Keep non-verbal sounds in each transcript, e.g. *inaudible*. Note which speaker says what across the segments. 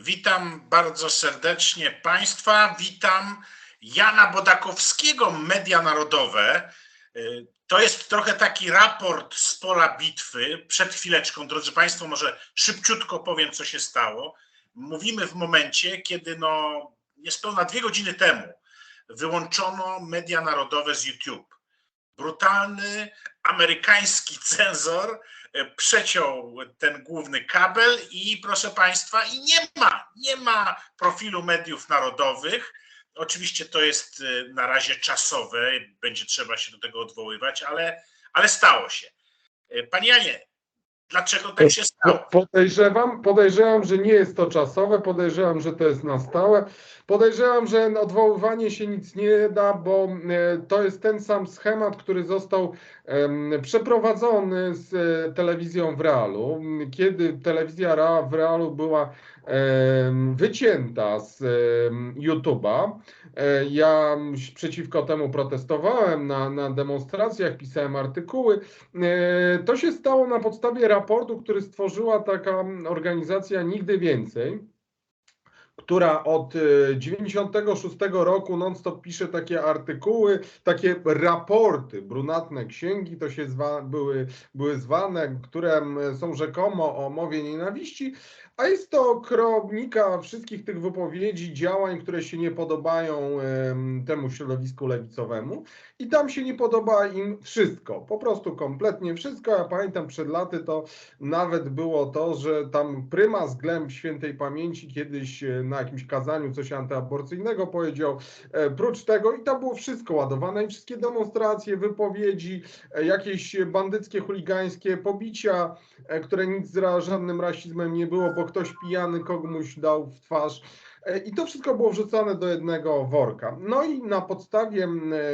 Speaker 1: Witam bardzo serdecznie Państwa. Witam Jana Bodakowskiego, Media Narodowe. Y, To jest trochę taki raport z pola bitwy. Przed chwileczką, drodzy Państwo, może szybciutko powiem, co się stało. Mówimy w momencie, kiedy no, niespełna dwie godziny temu wyłączono media narodowe z YouTube. Brutalny amerykański cenzor przeciął ten główny kabel i proszę Państwa, i nie ma, nie ma profilu mediów narodowych. Oczywiście to jest e, na razie czasowe, będzie trzeba się do tego odwoływać, ale, ale stało się. E, Panie Janie, dlaczego tak się stało?
Speaker 2: Po- Podejrzewam, podejrzewam, że nie jest to czasowe, podejrzewam, że to jest na stałe. Podejrzewam, że odwoływanie się nic nie da, bo e, to jest ten sam schemat, który został przeprowadzony z e, telewizją w realu. Kiedy telewizja w realu była wycięta z YouTube'a, e, ja przeciwko temu protestowałem na, na demonstracjach, pisałem artykuły. E, To się stało na podstawie raportu, który stworzyła taka organizacja Nigdy Więcej, która od e, 96 roku non-stop pisze takie artykuły, takie raporty, brunatne księgi, to się zwa, były, były zwane, które są rzekomo o mowie nienawiści, a jest to kronika wszystkich tych wypowiedzi, działań, które się nie podobają em, temu środowisku lewicowemu. I tam się nie podoba im wszystko, po prostu kompletnie wszystko. Ja pamiętam przed laty to nawet było to, że tam prymas Glem świętej pamięci kiedyś e, na jakimś kazaniu coś antyaborcyjnego powiedział. E, Prócz tego i tam było wszystko ładowane i wszystkie demonstracje, wypowiedzi, e, jakieś bandyckie, chuligańskie pobicia, które nic z żadnym rasizmem nie było, bo ktoś pijany komuś dał w twarz. E, I to wszystko było wrzucone do jednego worka. No i na podstawie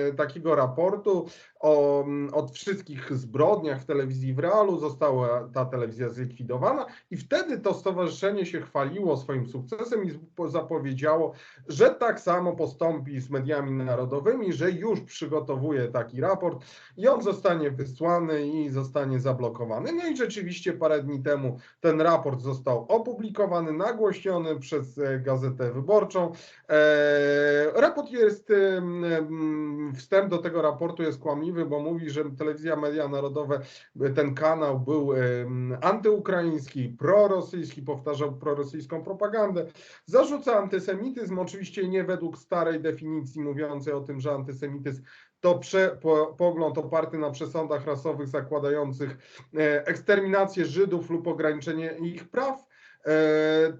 Speaker 2: e, takiego raportu o, od wszystkich zbrodniach w telewizji w realu została ta telewizja zlikwidowana i wtedy to stowarzyszenie się chwaliło swoim sukcesem i zapowiedziało, że tak samo postąpi z mediami narodowymi, że już przygotowuje taki raport i on zostanie wysłany i zostanie zablokowany. No i rzeczywiście parę dni temu ten raport został opublikowany, nagłośniony przez e, Gazetę Wyborczą. E, raport jest, wstęp do tego raportu jest kłamliwy, bo mówi, że telewizja Media Narodowe, ten kanał był antyukraiński, prorosyjski, powtarzał prorosyjską propagandę, zarzuca antysemityzm, oczywiście nie według starej definicji mówiącej o tym, że antysemityzm to prze, po, pogląd oparty na przesądach rasowych zakładających e, eksterminację Żydów lub ograniczenie ich praw,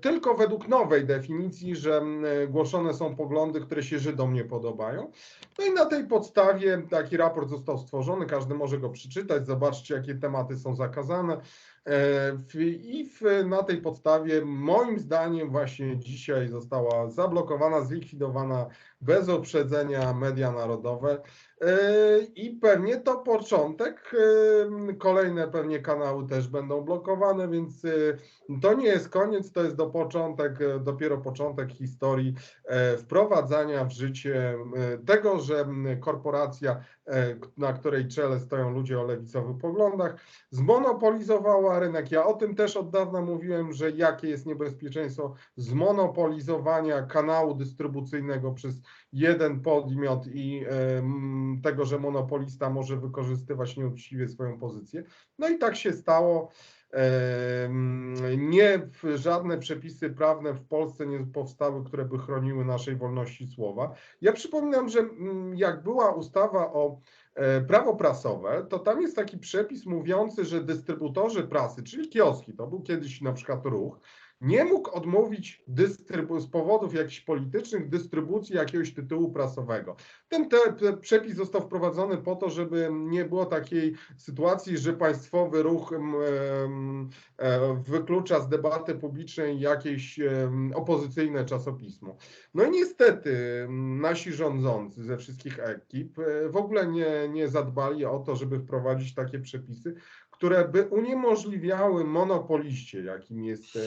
Speaker 2: tylko według nowej definicji, że e, głoszone są poglądy, które się Żydom nie podobają. No i na tej podstawie taki raport został stworzony, każdy może go przeczytać, zobaczcie jakie tematy są zakazane. E, I na tej podstawie moim zdaniem właśnie dzisiaj została zablokowana, zlikwidowana bez uprzedzenia media narodowe. E, I pewnie to początek. e, Kolejne pewnie kanały też będą blokowane, więc e, to nie jest koniec, to jest do początek, dopiero początek historii wprowadzania w życie tego, że korporacja, na której czele stoją ludzie o lewicowych poglądach, zmonopolizowała rynek. Ja o tym też od dawna mówiłem, że jakie jest niebezpieczeństwo zmonopolizowania kanału dystrybucyjnego przez jeden podmiot i tego, że monopolista może wykorzystywać nieuczciwie swoją pozycję. No i tak się stało. Nie żadne przepisy prawne w Polsce nie powstały, które by chroniły naszej wolności słowa. Ja przypominam, że mm, jak była ustawa o e, prawo prasowe, to tam jest taki przepis mówiący, że dystrybutorzy prasy, czyli kioski, to był kiedyś na przykład ruch, nie mógł odmówić dystrybu- z powodów jakichś politycznych dystrybucji jakiegoś tytułu prasowego. Ten te, te przepis został wprowadzony po to, żeby nie było takiej sytuacji, że państwowy ruch em, e, wyklucza z debaty publicznej jakieś em, opozycyjne czasopismo. No i niestety nasi rządzący ze wszystkich ekip e, w ogóle nie, nie zadbali o to, żeby wprowadzić takie przepisy, które by uniemożliwiały monopoliście, jakim jest,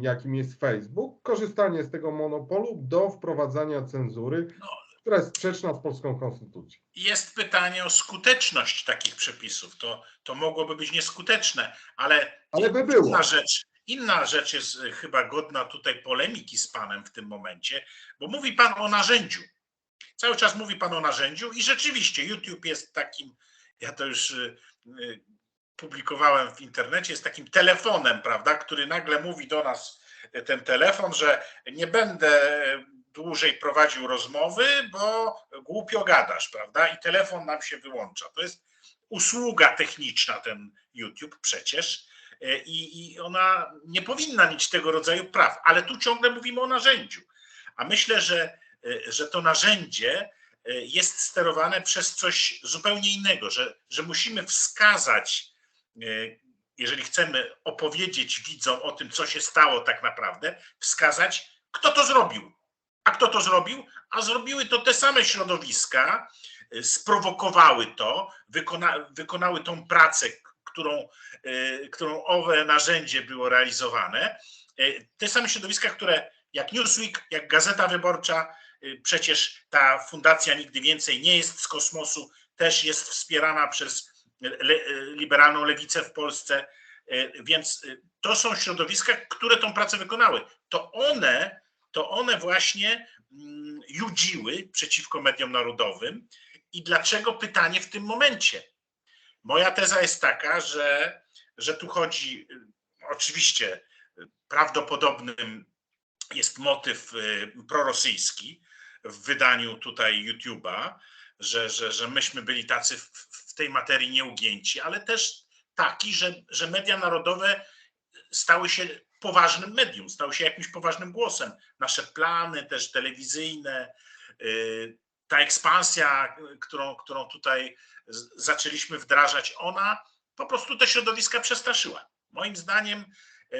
Speaker 2: jakim jest Facebook, korzystanie z tego monopolu do wprowadzania cenzury,
Speaker 1: No.
Speaker 2: która jest sprzeczna z polską konstytucją.
Speaker 1: Jest pytanie o skuteczność takich przepisów. To, to mogłoby być nieskuteczne, ale
Speaker 2: Ale by było.
Speaker 1: inna rzecz, inna rzecz jest e, chyba godna tutaj polemiki z panem w tym momencie, bo mówi pan o narzędziu. Cały czas mówi pan o narzędziu i rzeczywiście YouTube jest takim, ja to już y, y, publikowałem w internecie, jest takim telefonem, prawda, który nagle mówi do nas y, ten telefon, że nie będę dłużej prowadził rozmowy, bo głupio gadasz, prawda? I telefon nam się wyłącza. To jest usługa techniczna, ten YouTube przecież. I, I ona nie powinna mieć tego rodzaju praw, ale tu ciągle mówimy o narzędziu. A myślę, że że to narzędzie jest sterowane przez coś zupełnie innego, że, że musimy wskazać, y, jeżeli chcemy opowiedzieć widzom o tym, co się stało tak naprawdę, wskazać, kto to zrobił. A kto to zrobił? A zrobiły to te same środowiska, y, sprowokowały to, wykona, wykonały tą pracę, którą, którą owe narzędzie było realizowane. Te same środowiska, które jak Newsweek, jak Gazeta Wyborcza, przecież ta fundacja nigdy więcej nie jest z kosmosu, też jest wspierana przez le, liberalną lewicę w Polsce, y, więc y, to są środowiska, które tą pracę wykonały. To one, to one właśnie mm, judziły przeciwko mediom narodowym. I dlaczego pytanie w tym momencie? Moja teza jest taka, że, że tu chodzi y, oczywiście y, prawdopodobnym jest motyw y, prorosyjski w wydaniu tutaj YouTube'a, że, że, że myśmy byli tacy w, w tej materii nieugięci, ale też taki, że, że media narodowe stały się poważnym medium, stały się jakimś poważnym głosem. Nasze plany też telewizyjne, y, ta ekspansja, którą, którą tutaj zaczęliśmy wdrażać, ona po prostu te środowiska przestraszyła. Moim zdaniem,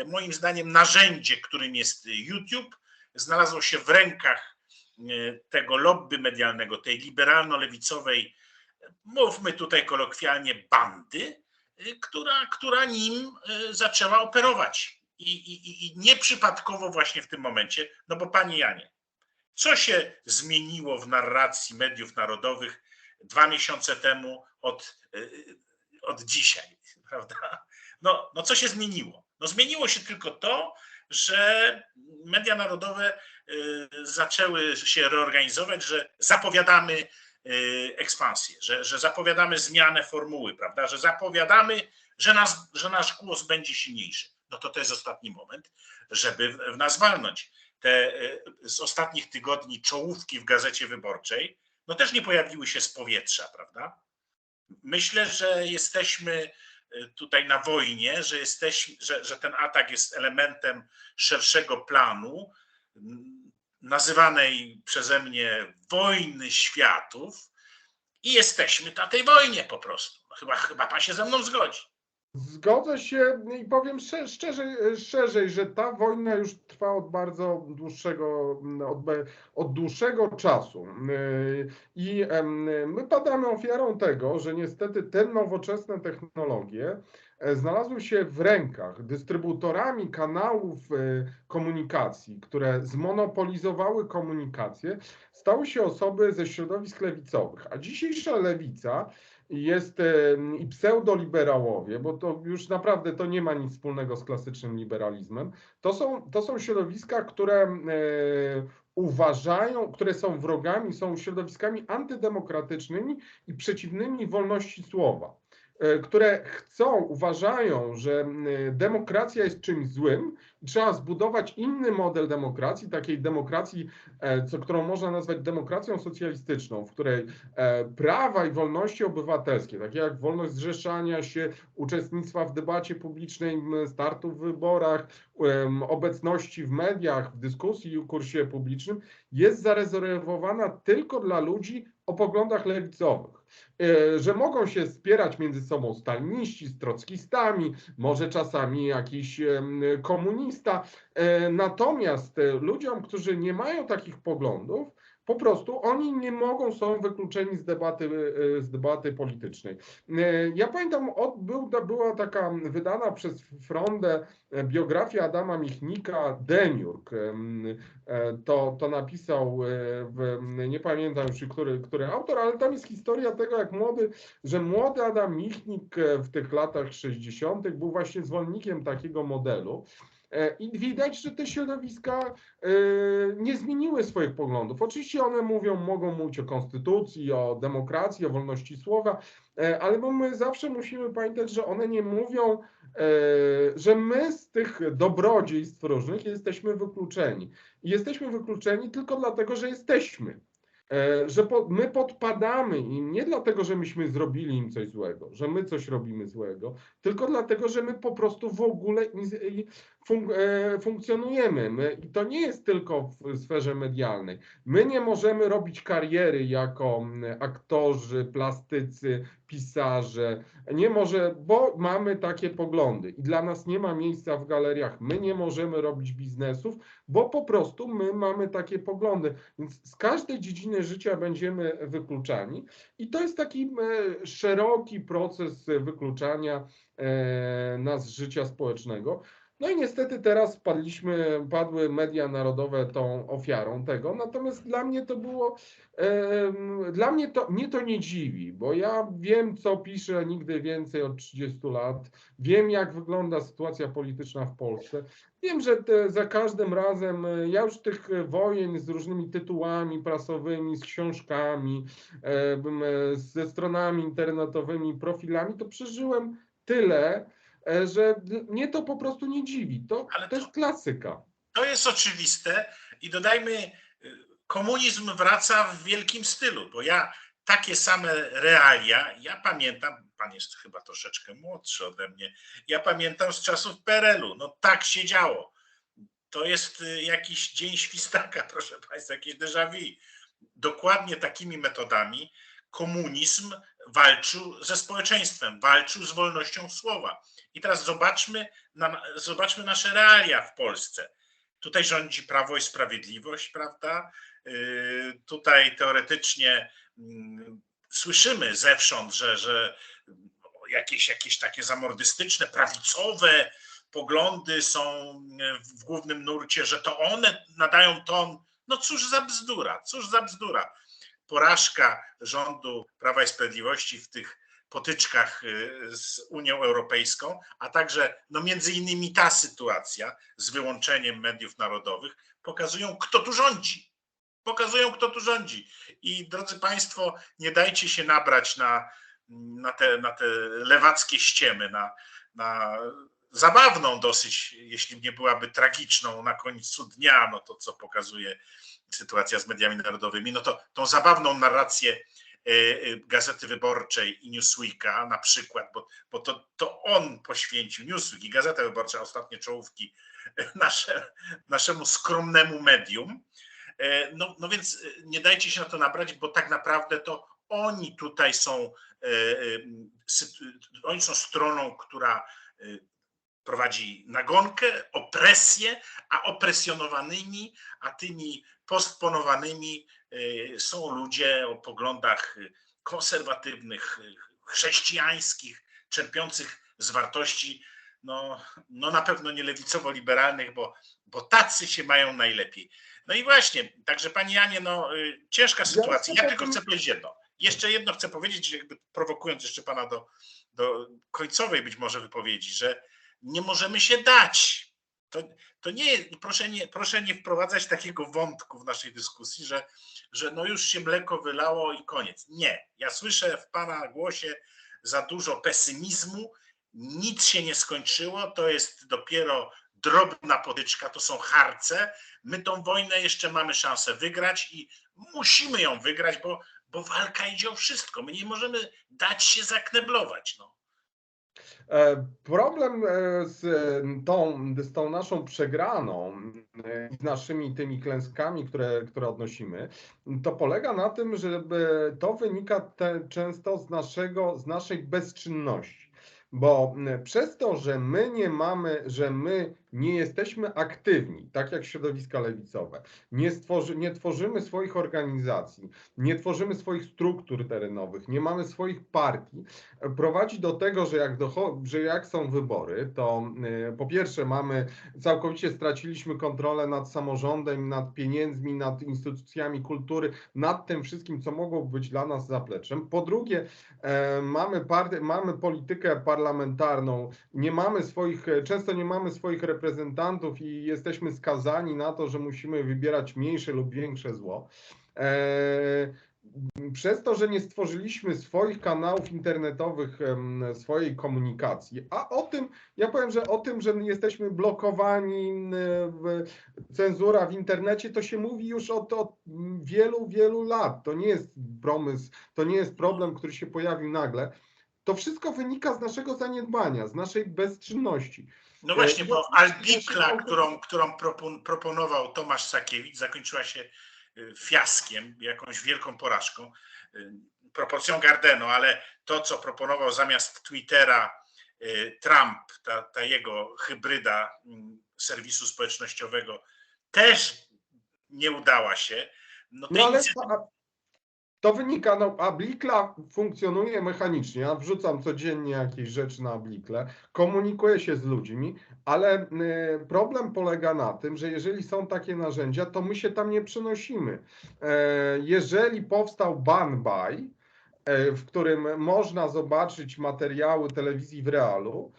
Speaker 1: moim zdaniem narzędzie, którym jest YouTube, znalazło się w rękach e, tego lobby medialnego, tej liberalno-lewicowej, mówmy tutaj kolokwialnie, bandy, e, która, która nim e, zaczęła operować. I, i, i- nieprzypadkowo właśnie w tym momencie, no bo panie Janie, co się zmieniło w narracji mediów narodowych dwa miesiące temu od, e, od dzisiaj, *laughs* prawda? No, no co się zmieniło? No zmieniło się tylko to, że media narodowe y, zaczęły się reorganizować, że zapowiadamy y, ekspansję, że, że zapowiadamy zmianę formuły, prawda? Że zapowiadamy, że, nas, że nasz głos będzie silniejszy. No to to jest ostatni moment, żeby w- nas walnąć. Te y, z ostatnich tygodni czołówki w gazecie wyborczej, no też nie pojawiły się z powietrza, prawda? Myślę, że jesteśmy tutaj na wojnie, że, jesteśmy, że, że ten atak jest elementem szerszego planu, nazywanej przeze mnie wojny światów i jesteśmy na tej wojnie po prostu. Chyba, chyba pan się ze mną zgodzi.
Speaker 2: Zgodzę się i powiem szczerze, szerzej, że ta wojna już trwa od bardzo dłuższego, od, od dłuższego czasu. I my padamy ofiarą tego, że niestety te nowoczesne technologie e, znalazły się w rękach dystrybutorami kanałów e, komunikacji, które zmonopolizowały komunikację, stały się osoby ze środowisk lewicowych. A dzisiejsza lewica jest em, i pseudoliberałowie, bo to już naprawdę to nie ma nic wspólnego z klasycznym liberalizmem. To są, to są środowiska, które e, uważają, które są wrogami, są środowiskami antydemokratycznymi i przeciwnymi wolności słowa, e, które chcą, uważają, że demokracja jest czymś złym trzeba zbudować inny model demokracji, takiej demokracji, e, co, którą można nazwać demokracją socjalistyczną, w której e, prawa i wolności obywatelskie, takie jak wolność zrzeszania się, uczestnictwa w debacie publicznej, startu w wyborach, obecności w mediach, w dyskusji i kursie publicznym, jest zarezerwowana tylko dla ludzi o poglądach lewicowych. E, Że mogą się spierać między sobą staliniści z trockistami, może czasami jakiś komunista. E, Natomiast e, ludziom, którzy nie mają takich poglądów, po prostu oni nie mogą, są wykluczeni z debaty, e, z debaty politycznej. E, Ja pamiętam, od, był, była taka wydana przez Frondę e, biografia Adama Michnika, Demiurg. Em, To, to napisał, w, nie pamiętam już który, który autor, ale tam jest historia tego, jak młody, że młody Adam Michnik w tych latach 60. był właśnie zwolennikiem takiego modelu. E, I widać, że te środowiska e, nie zmieniły swoich poglądów. Oczywiście one mówią, mogą mówić o konstytucji, o demokracji, o wolności słowa, e, ale bo my zawsze musimy pamiętać, że one nie mówią, że my z tych dobrodziejstw różnych jesteśmy wykluczeni. I jesteśmy wykluczeni tylko dlatego, że jesteśmy. Że po, my podpadamy im nie dlatego, że myśmy zrobili im coś złego, że my coś robimy złego, tylko dlatego, że my po prostu w ogóle fun, e, funkcjonujemy. My, I to nie jest tylko w sferze medialnej. My nie możemy robić kariery jako aktorzy, plastycy, pisarze. Nie może, bo mamy takie poglądy i dla nas nie ma miejsca w galeriach. My nie możemy robić biznesów, bo po prostu my mamy takie poglądy. Więc z każdej dziedziny życia będziemy wykluczani i to jest taki szeroki proces wykluczania e, nas z życia społecznego. No i niestety teraz padliśmy, padły media narodowe tą ofiarą tego, natomiast dla mnie to było, em, dla mnie to, mnie to nie dziwi, bo ja wiem, co piszę nigdy więcej od 30 lat, wiem, jak wygląda sytuacja polityczna w Polsce, wiem, że te, za każdym razem, e, ja już tych e, wojen z różnymi tytułami prasowymi, z książkami, e, e, ze stronami internetowymi, profilami, to przeżyłem tyle, e, że d- mnie to po prostu nie dziwi. To,
Speaker 1: Ale
Speaker 2: to jest klasyka.
Speaker 1: To jest oczywiste i dodajmy, y, komunizm wraca w wielkim stylu, bo ja takie same realia, ja pamiętam, pan jest chyba troszeczkę młodszy ode mnie, ja pamiętam z czasów PRL-u, no tak się działo. To jest y, jakiś dzień świstaka, *laughs* proszę państwa, jakieś déjà vu. Dokładnie takimi metodami komunizm walczył ze społeczeństwem, walczył z wolnością słowa. I teraz zobaczmy, na, zobaczmy nasze realia w Polsce. Tutaj rządzi Prawo i Sprawiedliwość, prawda? Yy, Tutaj teoretycznie mm, słyszymy zewsząd, że, że jakieś, jakieś takie zamordystyczne, prawicowe poglądy są w głównym nurcie, że to one nadają ton. No cóż za bzdura, cóż za bzdura. Porażka rządu Prawa i Sprawiedliwości w tych potyczkach y, z Unią Europejską, a także no między innymi ta sytuacja z wyłączeniem mediów narodowych pokazują, kto tu rządzi. Pokazują, kto tu rządzi. I drodzy Państwo, nie dajcie się nabrać na, na, te, na te lewackie ściemy, na, na zabawną dosyć, jeśli nie byłaby tragiczną na końcu dnia, no to co pokazuje sytuacja z mediami narodowymi, no to tą zabawną narrację e, e, Gazety Wyborczej i Newsweeka na przykład, bo, bo to, to on poświęcił, Newsweek i Gazeta Wyborcza, ostatnie czołówki e, nasze, naszemu skromnemu medium. No, no więc nie dajcie się na to nabrać, bo tak naprawdę to oni tutaj są, oni są stroną, która prowadzi nagonkę, opresję, a opresjonowanymi, a tymi postponowanymi e, są ludzie o poglądach konserwatywnych, chrześcijańskich, czerpiących z wartości, no, no na pewno nie lewicowo-liberalnych, bo, bo tacy się mają najlepiej. No i właśnie, także Pani Janie, no y, ciężka sytuacja. Ja tylko chcę powiedzieć jedno. Jeszcze jedno chcę powiedzieć, jakby prowokując jeszcze Pana do, do końcowej być może wypowiedzi, że nie możemy się dać. To, to nie, proszę nie, proszę nie wprowadzać takiego wątku w naszej dyskusji, że, że no już się mleko wylało i koniec. Nie. Ja słyszę w Pana głosie za dużo pesymizmu. Nic się nie skończyło. To jest dopiero drobna potyczka, to są harce. My tą wojnę jeszcze mamy szansę wygrać i musimy ją wygrać, bo, bo walka idzie o wszystko. My nie możemy dać się zakneblować. No.
Speaker 2: E, Problem e, z tą, z tą naszą przegraną e, z naszymi tymi klęskami, które, które odnosimy, to polega na tym, że to wynika te, często z, naszego, z naszej bezczynności. Bo przez to, że my nie mamy, że my nie jesteśmy aktywni, tak jak środowiska lewicowe, nie, stworzy, nie tworzymy swoich organizacji, nie tworzymy swoich struktur terenowych, nie mamy swoich partii, prowadzi do tego, że jak, że jak są wybory, to y, po pierwsze mamy, całkowicie straciliśmy kontrolę nad samorządem, nad pieniędzmi, nad instytucjami kultury, nad tym wszystkim, co mogło być dla nas zapleczem. Po drugie, e, mamy, mamy politykę parlamentarną, nie mamy swoich, często nie mamy swoich reprezentantów reprezentantów i jesteśmy skazani na to, że musimy wybierać mniejsze lub większe zło. E, przez to, że nie stworzyliśmy swoich kanałów internetowych, swojej komunikacji, a o tym, ja powiem, że o tym, że jesteśmy blokowani, cenzura w internecie, to się mówi już od, od wielu, wielu lat. To nie jest promysł, to nie jest problem, który się pojawił nagle. To wszystko wynika z naszego zaniedbania, z naszej bezczynności.
Speaker 1: No właśnie, bo Albikla,
Speaker 2: ja-
Speaker 1: którą, którą propon- proponował Tomasz Sakiewicz, zakończyła się y, fiaskiem, jakąś wielką porażką, y, proporcją Gardeno, ale to, co proponował zamiast Twittera y, Trump, ta, ta jego hybryda mm, serwisu społecznościowego, też nie udała się. No,
Speaker 2: No ale
Speaker 1: inicjatywy-
Speaker 2: to, wynika, no Ablikla funkcjonuje mechanicznie, ja wrzucam codziennie jakieś rzeczy na Ablikle, komunikuję się z ludźmi, ale y, problem polega na tym, że jeżeli są takie narzędzia, to my się tam nie przenosimy. E, jeżeli powstał Banbaj, e, w którym można zobaczyć materiały telewizji w realu,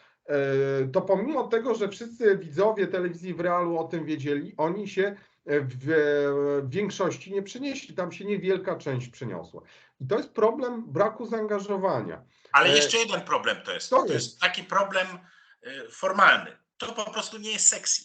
Speaker 2: to pomimo tego, że wszyscy widzowie telewizji w realu o tym wiedzieli, oni się w w większości nie przenieśli, tam się niewielka część przeniosła. I to jest problem braku zaangażowania.
Speaker 1: Ale
Speaker 2: E,
Speaker 1: jeszcze jeden problem to jest.
Speaker 2: to
Speaker 1: To jest
Speaker 2: jest.
Speaker 1: taki problem formalny. To po prostu nie jest sexy.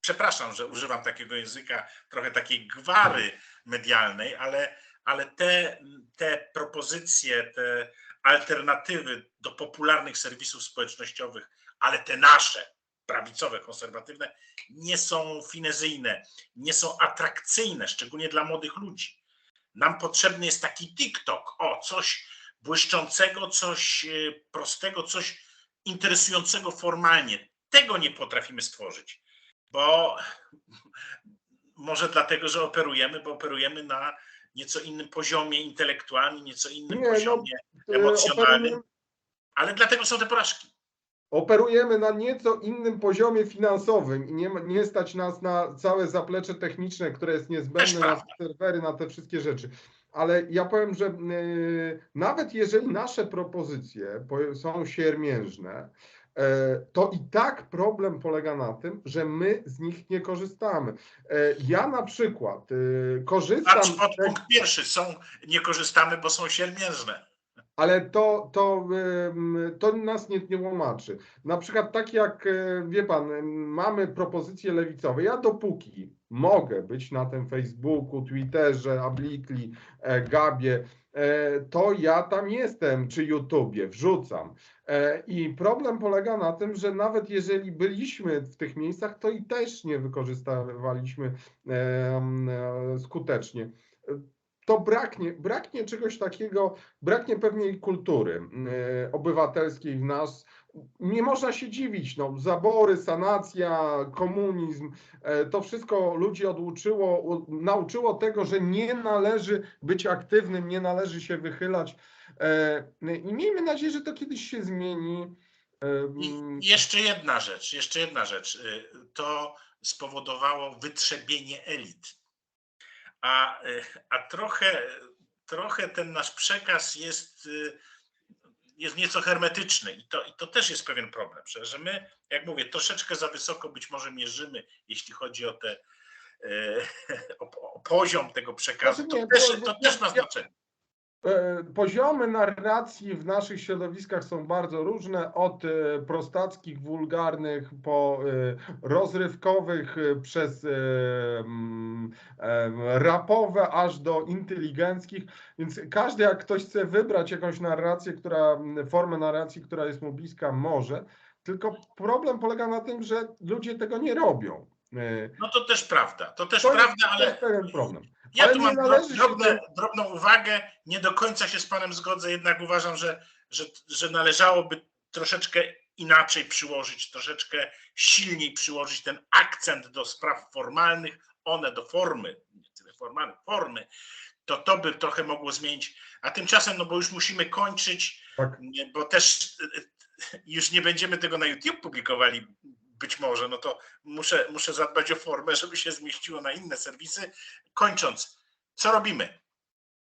Speaker 1: Przepraszam, że używam takiego języka, trochę takiej gwary medialnej, ale, ale te, te propozycje, te alternatywy do popularnych serwisów społecznościowych, ale te nasze, prawicowe, konserwatywne, nie są finezyjne, nie są atrakcyjne, szczególnie dla młodych ludzi. Nam potrzebny jest taki TikTok, o, coś błyszczącego, coś e, prostego, coś interesującego formalnie. Tego nie potrafimy stworzyć, bo *laughs* może dlatego, że operujemy, bo operujemy na nieco innym poziomie intelektualnym, nieco innym
Speaker 2: Nie, no,
Speaker 1: poziomie,
Speaker 2: E,
Speaker 1: Emocjonalny.
Speaker 2: Operujemy,
Speaker 1: ale dlatego są te porażki.
Speaker 2: operujemy na nieco innym poziomie finansowym i nie, nie stać nas na całe zaplecze techniczne, które jest niezbędne na serwery, na te wszystkie rzeczy. Ale ja powiem, że y, nawet jeżeli nasze propozycje po- są siermiężne, e, to i tak problem polega na tym, że my z nich nie korzystamy. E, Ja na przykład y, korzystam
Speaker 1: Patrz pod punkt pierwszy, są, nie korzystamy, bo są siermiężne.
Speaker 2: Ale to, to, to nas nie, nie łomaczy. Na przykład tak jak, e, wie pan, mamy propozycje lewicowe. Ja dopóki mogę być na tym Facebooku, Twitterze, Ablikli, e, Gabie, e, to ja tam jestem, czy YouTubie, wrzucam. E, I problem polega na tym, że nawet jeżeli byliśmy w tych miejscach, to i też nie wykorzystywaliśmy e, skutecznie. To braknie, braknie czegoś takiego, braknie pewnej kultury e, obywatelskiej w nas. Nie można się dziwić, no, zabory, sanacja, komunizm, e, to wszystko ludzi oduczyło, u- nauczyło tego, że nie należy być aktywnym, nie należy się wychylać. E, I miejmy nadzieję, że to kiedyś się zmieni.
Speaker 1: I jeszcze jedna rzecz, jeszcze jedna rzecz. Y, To spowodowało wytrzebienie elit. A, a trochę, trochę ten nasz przekaz jest, jest nieco hermetyczny i to, i to też jest pewien problem, że- my, jak mówię, troszeczkę za wysoko być może mierzymy, jeśli chodzi o te y, o, o poziom tego przekazu.
Speaker 2: Znaczy
Speaker 1: To też, to też ma znaczenie.
Speaker 2: E, Poziomy narracji w naszych środowiskach są bardzo różne, od e, prostackich, wulgarnych, po e, rozrywkowych, przez mm, rapowe, aż do inteligenckich. Więc każdy, jak ktoś chce wybrać jakąś narrację, która, m, formę narracji, która jest mu bliska, może. Tylko problem polega na tym, że ludzie tego nie robią.
Speaker 1: No to też prawda, to też
Speaker 2: To jest,
Speaker 1: prawda,
Speaker 2: to
Speaker 1: ale
Speaker 2: jest pewien problem.
Speaker 1: Ja
Speaker 2: Ale
Speaker 1: tu mam drobne,
Speaker 2: do-
Speaker 1: drobną uwagę, nie do końca się z panem zgodzę, jednak uważam, że, że, że należałoby troszeczkę inaczej przyłożyć, troszeczkę silniej przyłożyć ten akcent do spraw formalnych, one do formy, nie tyle formalnych, formy, to to by trochę mogło zmienić. A tymczasem, no bo już musimy kończyć,
Speaker 2: Tak.
Speaker 1: bo też y, y, już nie będziemy tego na YouTube publikowali być może, no to muszę, muszę zadbać o formę, żeby się zmieściło na inne serwisy. Kończąc, co robimy?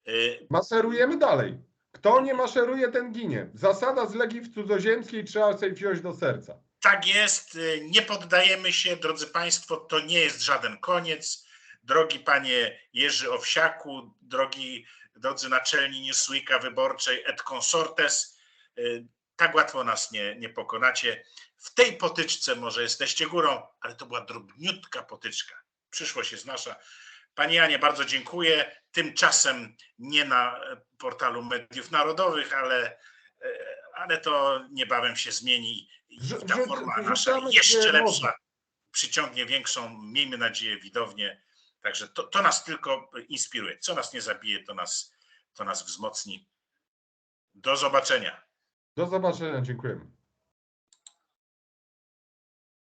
Speaker 1: Y,
Speaker 2: Maszerujemy dalej. Kto nie maszeruje, ten ginie. Zasada z Legii w cudzoziemskiej trzeba sobie wziąć do serca.
Speaker 1: Tak jest, y, nie poddajemy się, drodzy Państwo, to nie jest żaden koniec. Drogi panie Jerzy Owsiaku, drogi, drodzy naczelni Newsweeka Wyborczej et consortes, y, tak łatwo nas nie, nie pokonacie. W tej potyczce może jesteście górą, ale to była drobniutka potyczka. Przyszłość jest nasza. Panie Janie, bardzo dziękuję. Tymczasem nie na e, portalu mediów narodowych, ale, e, ale to niebawem się zmieni i ta forma nasza jeszcze lepsza przyciągnie większą, miejmy nadzieję, widownię. Także to, to nas tylko inspiruje. Co nas nie zabije, to nas, to nas wzmocni. Do zobaczenia.
Speaker 2: Do zobaczenia, dziękujemy.